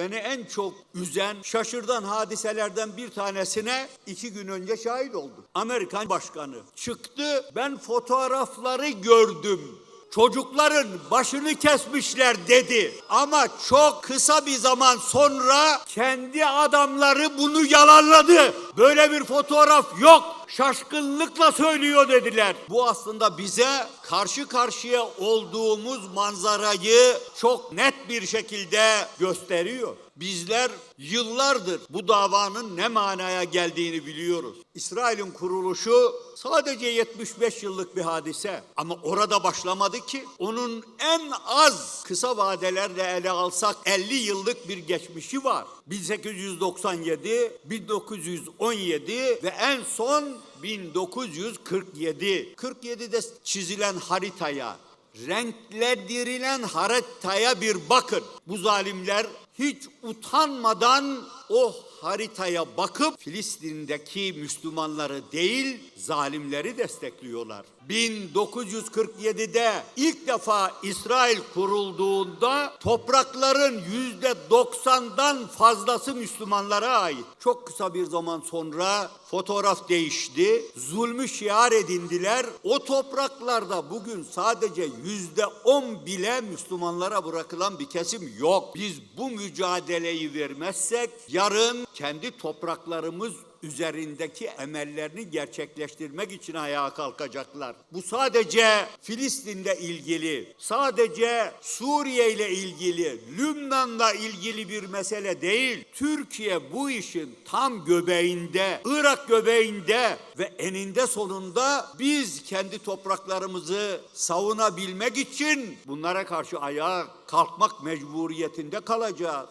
beni en çok üzen, şaşırdan hadiselerden bir tanesine iki gün önce şahit oldum. Amerikan başkanı çıktı, ben fotoğrafları gördüm. Çocukların başını kesmişler dedi. Ama çok kısa bir zaman sonra kendi adamları bunu yalanladı. Böyle bir fotoğraf yok. Şaşkınlıkla söylüyor dediler. Bu aslında bize karşı karşıya olduğumuz manzarayı çok net bir şekilde gösteriyor. Bizler yıllardır bu davanın ne manaya geldiğini biliyoruz. İsrail'in kuruluşu sadece 75 yıllık bir hadise ama orada başlamadı ki. Onun en az kısa vadelerle ele alsak 50 yıllık bir geçmişi var. 1897, 1917 ve en son 1947. 47'de çizilen haritaya, renklendirilen haritaya bir bakın. Bu zalimler hiç utanmadan o haritaya bakıp Filistin'deki Müslümanları değil zalimleri destekliyorlar. 1947'de ilk defa İsrail kurulduğunda toprakların yüzde 90'dan fazlası Müslümanlara ait. Çok kısa bir zaman sonra fotoğraf değişti. Zulmü şiar edindiler. O topraklarda bugün sadece yüzde 10 bile Müslümanlara bırakılan bir kesim yok. Biz bu mücadeleyi vermezsek yarın kendi topraklarımız üzerindeki emellerini gerçekleştirmek için ayağa kalkacaklar. Bu sadece Filistin'le ilgili, sadece Suriye ile ilgili, Lübnan'la ilgili bir mesele değil. Türkiye bu işin tam göbeğinde, Irak göbeğinde ve eninde sonunda biz kendi topraklarımızı savunabilmek için bunlara karşı ayağa kalkmak mecburiyetinde kalacağız.